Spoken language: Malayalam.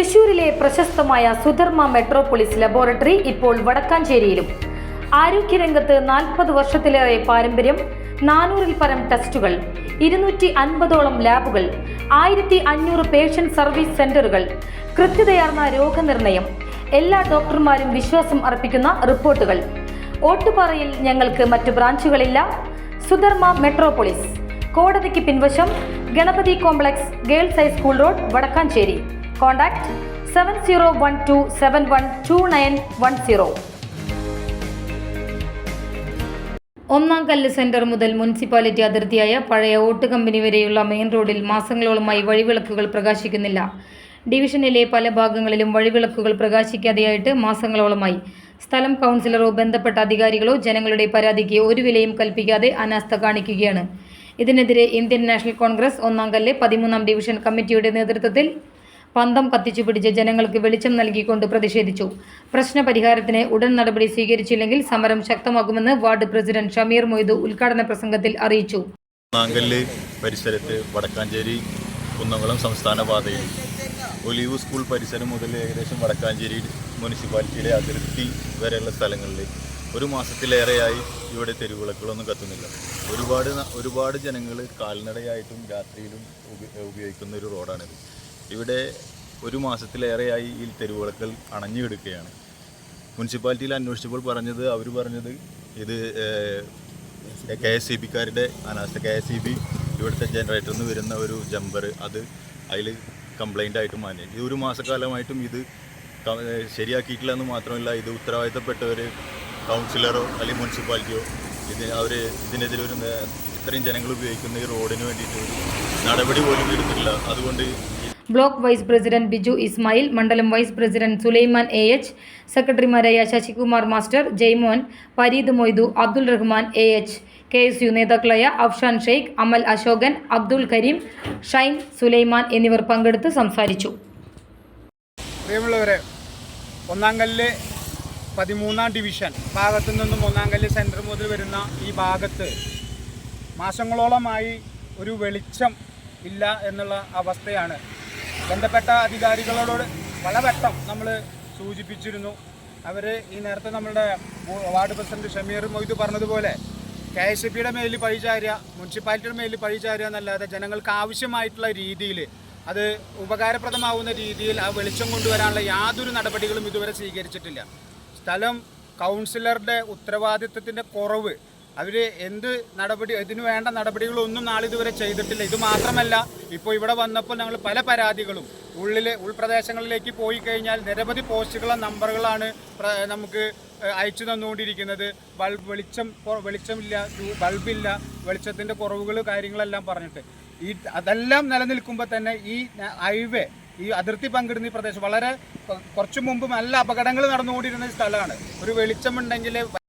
തൃശൂരിലെ പ്രശസ്തമായ സുധർമ്മ മെട്രോപോളിസ് ലബോറട്ടറി ഇപ്പോൾ വടക്കാഞ്ചേരിയിലും. ആരോഗ്യരംഗത്ത് നാൽപ്പത് വർഷത്തിലേറെ പാരമ്പര്യം നാനൂറിൽ പരം ടെസ്റ്റുകൾ ഇരുന്നൂറ്റി അൻപതോളം ലാബുകൾ ആയിരത്തി അഞ്ഞൂറ് പേഷ്യന്റ് സർവീസ് സെന്ററുകൾ കൃത്യതയാർന്ന രോഗനിർണയം എല്ലാ ഡോക്ടർമാരും വിശ്വാസം അർപ്പിക്കുന്ന റിപ്പോർട്ടുകൾ. ഓട്ടുപാറയിൽ ഞങ്ങൾക്ക് മറ്റു ബ്രാഞ്ചുകളില്ല. സുധർമ്മ മെട്രോപോളിസ് കോടതിക്ക് പിൻവശം Ganapathi complex girls high school road Vadakkanchery. Contact seven zero one two seven one two nine one zero ഒന്നാം കല്ല് സെന്റർ മുതൽ മുനിസിപ്പാലിറ്റി അതിർത്തിയായ പഴയ ഓട്ട് കമ്പനി വരെയുള്ള മെയിൻ റോഡിൽ മാസങ്ങളോളമായി വഴിവിളക്കുകൾ പ്രകാശിക്കുന്നില്ല. ഡിവിഷനിലെ പല ഭാഗങ്ങളിലും വഴിവിളക്കുകൾ പ്രകാശിക്കാതെയായിട്ട് മാസങ്ങളോളമായി. സ്ഥലം കൗൺസിലറോ ബന്ധപ്പെട്ട അധികാരികളോ ജനങ്ങളുടെ പരാതിക്ക് ഒരു വിലയും കൽപ്പിക്കാതെ അനാസ്ഥ കാണിക്കുകയാണ്. ഇതിനെതിരെ ഇന്ത്യൻ നാഷണൽ കോൺഗ്രസ് ഒന്നാം കല്ല് പതിമൂന്നാം ഡിവിഷൻ കമ്മിറ്റിയുടെ നേതൃത്വത്തിൽ പന്തം കത്തിച്ചു പിടിച്ച് ജനങ്ങൾക്ക് വെളിച്ചം നൽകിക്കൊണ്ട് പ്രതിഷേധിച്ചു. പ്രശ്നപരിഹാരത്തിന് ഉടൻ നടപടി സ്വീകരിച്ചില്ലെങ്കിൽ സമരം ശക്തമാകുമെന്ന് വാർഡ് പ്രസിഡന്റ് ഷമീർ മൊയ്തു ഉദ്ഘാടന പ്രസംഗത്തിൽ അറിയിച്ചു. പരിസരത്ത് വടക്കാഞ്ചേരി കുന്നംകുളം സംസ്ഥാന പാതയിൽ. ഒലിവ് സ്കൂൾ പരിസരം മുതൽ ഏകദേശം വടക്കാഞ്ചേരി മുനിസിപ്പാലിറ്റിയിലെ അതിർത്തി വരെയുള്ള സ്ഥലങ്ങളിൽ. ഒരു മാസത്തിലേറെയായി ഇവിടെ തെരുവിളക്കുകളൊന്നും കത്തുന്നില്ല. ഒരുപാട് ഒരുപാട് ജനങ്ങൾ കാൽനടയായിട്ടും രാത്രിയിലും ഉപയോഗിക്കുന്ന ഒരു റോഡാണിത്. ഇവിടെ ഒരു മാസത്തിലേറെയായി ഈ തെരുവിളക്കൽ അണഞ്ഞു കിടക്കുകയാണ്. മുനിസിപ്പാലിറ്റിയിൽ അന്വേഷിച്ചപ്പോൾ പറഞ്ഞത് അവർ പറഞ്ഞത് ഇത് കെ എസ് സി ബിക്കാരുടെ അനാസ്ഥ കെ എസ് സി ബി ഇവിടുത്തെ ജനറേറ്ററിൽ നിന്ന് വരുന്ന ഒരു ജമ്പർ അത് അതിൽ കംപ്ലൈന്റ് ആയിട്ട് മാറ്റി ഇത് ഒരു മാസക്കാലമായിട്ടും ഇത് ശരിയാക്കിയിട്ടില്ല എന്ന് മാത്രമല്ല ഇത് ഉത്തരവാദിത്തപ്പെട്ടവർ കൗൺസിലറോ അല്ലെങ്കിൽ മുനിസിപ്പാലിറ്റിയോ ഇത് അവർ ഇതിനെതിരെ ഒരു ഇത്രയും ജനങ്ങൾ ഉപയോഗിക്കുന്ന ഈ റോഡിന് വേണ്ടിയിട്ട് ഒരു നടപടി പോലും എടുത്തിട്ടില്ല. അതുകൊണ്ട് block vice president Biju Ismail മണ്ഡലം vice president Sulaiman A H സെക്രട്ടറിമാരായ Sasikumar master Jaimon Pareed Moidu Abdul Rahman A H K S U നേതാക്കളായ അഫ്ഷാൻ ഷെയ്ഖ് അമൽ അശോകൻ അബ്ദുൾ കരീം ഷൈൻ സുലൈമാൻ എന്നിവർ പങ്കെടുത്ത് സംസാരിച്ചു. പ്രിയമുള്ളവരെ ഒന്നാംകല്ല് പതിമൂന്നാം ഡിവിഷൻ ഭാഗത്തു നിന്നും ഒന്നാംകല്ല് സെന്റർ മുതൽ വരുന്ന ഈ ഭാഗത്ത് മാസങ്ങളോളമായി ഒരു വെളിച്ചം ഇല്ല എന്നുള്ള അവസ്ഥയാണ് ബന്ധപ്പെട്ട അധികാരികളോട് പലവട്ടം നമ്മൾ സൂചിപ്പിച്ചിരുന്നു. അവർ ഈ നേരത്തെ നമ്മളുടെ വാർഡ് പ്രസിഡന്റ് ഷമീർ മൊയ്ത് പറഞ്ഞതുപോലെ കെ എസ് പിയുടെ മേലിൽ പഴിചാരുക മുനിസിപ്പാലിറ്റിയുടെ മേലിൽ പഴിചാരുക എന്നല്ലാതെ ജനങ്ങൾക്ക് ആവശ്യമായിട്ടുള്ള രീതിയിൽ അത് ഉപകാരപ്രദമാവുന്ന രീതിയിൽ ആ വെളിച്ചം കൊണ്ടുവരാനുള്ള യാതൊരു നടപടികളും ഇതുവരെ സ്വീകരിച്ചിട്ടില്ല. സ്ഥലം കൗൺസിലറുടെ ഉത്തരവാദിത്വത്തിന്റെ കുറവ് അവർ എന്ത് നടപടി ഇതിന് വേണ്ട നടപടികളൊന്നും നാളിതുവരെ ചെയ്തിട്ടില്ല. ഇത് മാത്രമല്ല ഇപ്പോൾ ഇവിടെ വന്നപ്പോൾ ഞങ്ങൾ പല പരാതികളും ഉള്ളിൽ ഉൾപ്രദേശങ്ങളിലേക്ക് പോയി കഴിഞ്ഞാൽ നിരവധി പോസ്റ്റുകളെ നമ്പറുകളാണ് നമുക്ക് അയച്ചു തന്നുകൊണ്ടിരിക്കുന്നത്. ബൾബ് വെളിച്ചം വെളിച്ചമില്ല ബൾബില്ല വെളിച്ചത്തിന്റെ കുറവുകൾ കാര്യങ്ങളെല്ലാം പറഞ്ഞിട്ട്. ഈ അതെല്ലാം നിലനിൽക്കുമ്പോൾ തന്നെ ഈ ഹൈവേ ഈ അതിർത്തി പങ്കിടുന്ന ഈ പ്രദേശം വളരെ കുറച്ചു മുമ്പ് നല്ല അപകടങ്ങൾ നടന്നുകൊണ്ടിരുന്ന സ്ഥലമാണ്. ഒരു വെളിച്ചമുണ്ടെങ്കിൽ